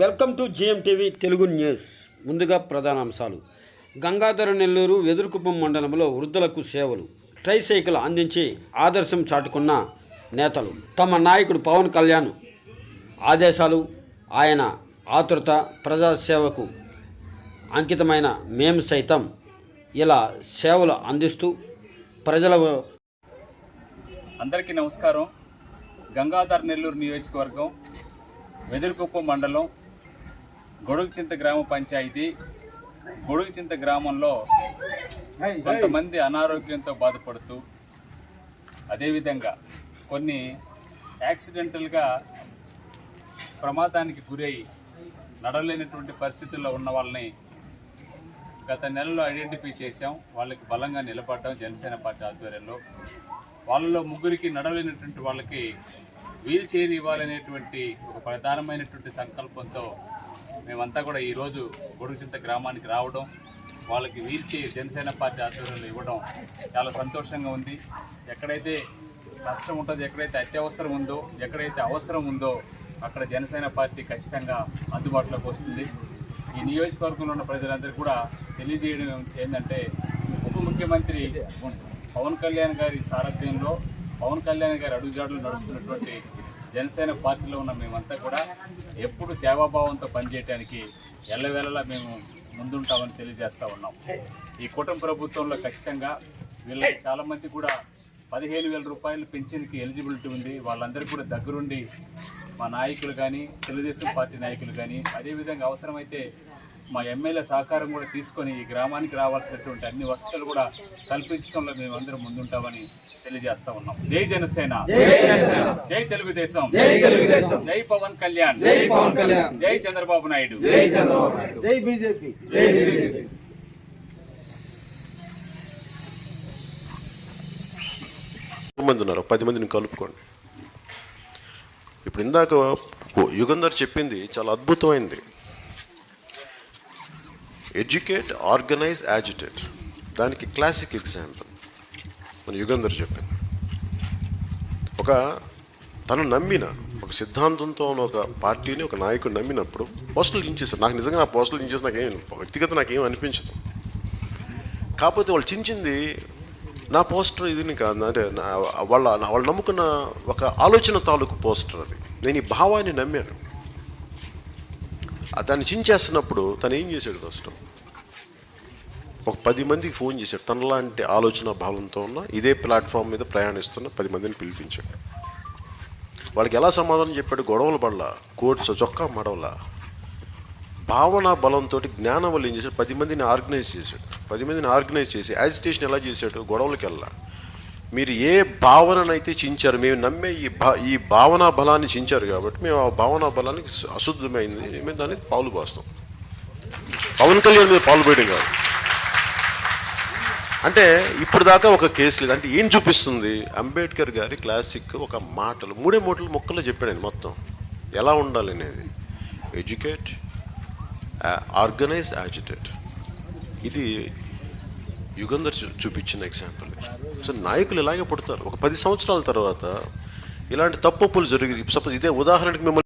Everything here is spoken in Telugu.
Welcome to TV Telugu news. ముందుగా ప్రధాన అంశాలు. గంగాధర నెల్లూరు వెదురుకుప్పం మండలంలో వృద్ధులకు సేవలు. ట్రైసైకిల్ అందించి ఆదర్శం చాటుకున్న నేతలు. తమ నాయకుడు పవన్ కళ్యాణ్ ఆదేశాలు ఆయన ఆతురత ప్రజాసేవకు అంకితమైన మేము సైతం ఇలా సేవలు అందిస్తూ ప్రజల అందరికీ నమస్కారం. గంగాధర్ నెల్లూరు నియోజకవర్గం వెదురుకుప్పం మండలం గొడుగుచింత గ్రామ పంచాయతీ గొడుగుచింత గ్రామంలో కొంతమంది అనారోగ్యంతో బాధపడుతూ అదేవిధంగా కొన్ని యాక్సిడెంటల్గా ప్రమాదానికి గురై నడవలేనటువంటి పరిస్థితుల్లో ఉన్న వాళ్ళని గత నెలలో ఐడెంటిఫై చేశాం. వాళ్ళకి బలంగా నిలబడ్డాం జనసేన పార్టీ ఆధ్వర్యంలో. వాళ్ళలో ముగ్గురికి నడవలేనటువంటి వాళ్ళకి వీల్ చైర్ ఇవ్వాలనేటువంటి ఒక ప్రధానమైనటువంటి సంకల్పంతో మేమంతా కూడా ఈరోజు గొడుగుచింత గ్రామానికి రావడం వాళ్ళకి వీల్చి జనసేన పార్టీ ఆధ్వర్యంలో ఇవ్వడం చాలా సంతోషంగా ఉంది. ఎక్కడైతే కష్టం ఉంటుందో ఎక్కడైతే అత్యవసరం ఉందో ఎక్కడైతే అవసరం ఉందో అక్కడ జనసేన పార్టీ ఖచ్చితంగా అందుబాటులోకి వస్తుంది. ఈ నియోజకవర్గంలో ఉన్న ప్రజలందరూ కూడా తెలియజేయడం ఏంటంటే ఉప ముఖ్యమంత్రి పవన్ కళ్యాణ్ గారి సారథ్యంలో పవన్ కళ్యాణ్ గారి అడుగుజాడలు నడుస్తున్నటువంటి జనసేన పార్టీలో ఉన్న మేమంతా కూడా ఎప్పుడు సేవాభావంతో పనిచేయడానికి ఎల్లవేళలా మేము ముందుంటామని తెలియజేస్తూ ఉన్నాం. ఈ కుటుంబ ప్రభుత్వంలో ఖచ్చితంగా వీళ్ళకి చాలామంది కూడా పదిహేను వేల రూపాయలు పెన్షన్కి ఎలిజిబిలిటీ ఉంది. వాళ్ళందరికీ కూడా దగ్గరుండి మా నాయకులు కానీ తెలుగుదేశం పార్టీ నాయకులు కానీ అదేవిధంగా అవసరమైతే మా ఎమ్మెల్యే సహకారం కూడా తీసుకొని ఈ గ్రామానికి రావాల్సినటువంటి అన్ని వసతులు కూడా కల్పించడంలో మేము అందరం ముందుంటామని తెలియజేస్తా ఉన్నాం. జై జనసేన. జై తెలుగుదేశం. జై తెలుగుదేశం. జై పవన్ కళ్యాణ్. జై పవన్ కళ్యాణ్. జై చంద్రబాబు నాయుడు. జై జై బీజేపీ. మంది ఉన్నారు. పది మందిని కలుపుకోండి. ఇప్పుడు ఇందాక యుగంధర్ చెప్పింది చాలా అద్భుతమైంది. Educate organise agitate. దానికి క్లాసిక్ ఎగ్జాంపుల్ మన యుగంధర్ చెప్పింది. ఒక తను నమ్మిన ఒక సిద్ధాంతంతో ఉన్న ఒక పార్టీని ఒక నాయకుడు నమ్మినప్పుడు పోస్టులు చించేస్తారు నాకు నిజంగా నా పోస్టులు చించేసి నాకేం వ్యక్తిగత నాకేం అనిపించదు. కాకపోతే వాళ్ళు చించింది నా పోస్టర్ ఇది కాదు అంటే వాళ్ళ వాళ్ళు నమ్ముకున్న ఒక ఆలోచన తాలూకు పోస్టర్ అది. నేను ఈ భావాన్ని నమ్మాను. దాన్ని చించేస్తున్నప్పుడు తను ఏం చేశాడు ఫస్ట్ ఒక పది మందికి ఫోన్ చేశాడు తనలాంటి ఆలోచన భావంతో ఉన్న ఇదే ప్లాట్ఫామ్ మీద ప్రయాణిస్తున్న పది మందిని పిలిపించాడు. వాళ్ళకి ఎలా సమాధానం చెప్పాడు? గొడవలు పడల కోట్స్ చొక్కా మడవల. భావన బలంతో జ్ఞానం వల్ల ఏం చేశాడు? పది మందిని ఆర్గనైజ్ చేశాడు. పది మందిని ఆర్గనైజ్ చేసి యాజిటేషన్ ఎలా చేశాడు? గొడవలకి వెళ్ళా మీరు ఏ భావననైతే చించారు మేము నమ్మే ఈ భా ఈ భావనా బలాన్ని చించారు కాబట్టి మేము ఆ భావనా బలానికి అశుద్ధమైంది. మేము దాన్ని పాలు పోస్తాం. పవన్ కళ్యాణ్ మీద పాలు పోయడం కాదు. అంటే ఇప్పుడు దాకా ఒక కేసు లేదు. అంటే ఏం చూపిస్తుంది? అంబేద్కర్ గారి క్లాసిక్ ఒక మాటలు మూడే మూటలు మొక్కలు చెప్పాడు మొత్తం. ఎలా ఉండాలి అనేది? Educate organise agitate. ఇది యుగంధర్ చూపించిన ఎగ్జాంపుల్. సో నాయకులు ఇలాగే పుడతారు. ఒక పది సంవత్సరాల తర్వాత ఇలాంటి తప్పులు జరిగి సపోజ్ ఇదే ఉదాహరణకి మిమ్మల్ని